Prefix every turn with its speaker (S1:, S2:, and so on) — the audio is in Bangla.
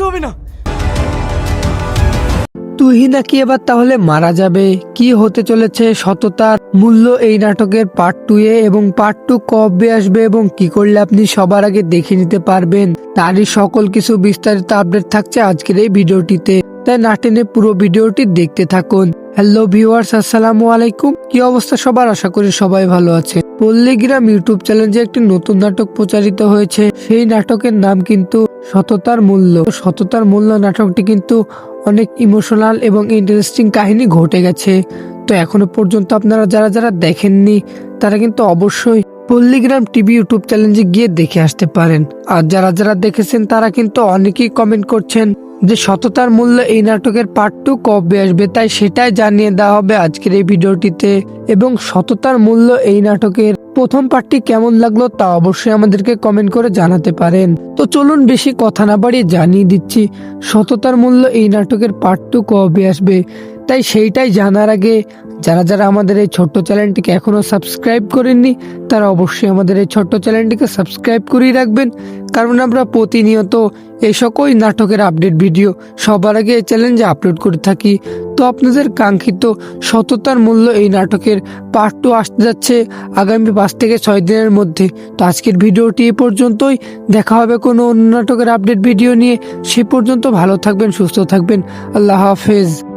S1: কিছু হবে না।
S2: তুই নাকি এবার তাহলে মারা যাবে? কি হতে চলেছে সততার মূল্য এই নাটকের পার্ট টু এ এবং পার্ট টু কবে আসবে এবং কি করলে আপনি সবার আগে দেখে নিতে পারবেন? তারই সকল কিছু বিস্তারিত আপডেট থাকছে আজকের এই ভিডিওটিতে তাই না টেনে পুরো ভিডিওটি দেখতে থাকুন। হ্যালো ভিউয়ার্স আসসালামু আলাইকুম। কি অবস্থা সবার? আশা করি সবাই ভালো আছে। পল্লীগ্রাম ইউটিউব চ্যানেলে একটি নতুন নাটক প্রচারিত হয়েছে। সেই নাটকের নাম কিন্তু সততার মূল্য। সততার মূল্য নাটকটি কিন্তু অনেক ইমোশনাল এবং ইন্টারেস্টিং কাহিনী ঘটে গেছে। তো এখনও পর্যন্ত আপনারা যারা যারা দেখেননি, তারা কিন্তু অবশ্যই পল্লীগ্রাম টিভি ইউটিউব চ্যানেলে গিয়ে দেখে আসতে পারেন। আর যারা যারা দেখেছেন, তারা কিন্তু অনেকেই কমেন্ট করছেন যে সততার মূল্য এই নাটকের পার্ট টু কবে আসবে, তাই সেটাই জানিয়ে দেওয়া হবে আজকের এই ভিডিওটিতে। এবং সততার মূল্য এই নাটকের প্রথম পার্টটি কেমন লাগল তা অবশ্যই আমাদেরকে কমেন্ট করে জানাতে পারেন। তো চলুন বেশি কথা না বাড়িয়ে জানিয়ে দিচ্ছি, সততার মূল্য এই নাটকের পার্ট টু কবে আসবে? তাই সেইটাই জানার আগে যারা যারা আমাদের এই ছোট্ট চ্যানেলটিকে এখনও সাবস্ক্রাইব করেননি, তারা অবশ্যই আমাদের এই ছোট্ট চ্যানেলটিকে সাবস্ক্রাইব করেই রাখবেন। কারণ আমরা প্রতিনিয়ত এই সকল নাটকের আপডেট ভিডিও সবার আগে এই চ্যালেঞ্জে আপলোড করে থাকি। তো আপনাদের কাঙ্ক্ষিত সততার মূল্য এই নাটকের পার্ট টু আসতে যাচ্ছে আগামী পাঁচ থেকে ছয় দিনের মধ্যে। তো আজকের ভিডিওটি এ পর্যন্তই। দেখা হবে কোনো অন্য নাটকের আপডেট ভিডিও নিয়ে। সে পর্যন্ত ভালো থাকবেন, সুস্থ থাকবেন। আল্লাহ হাফেজ।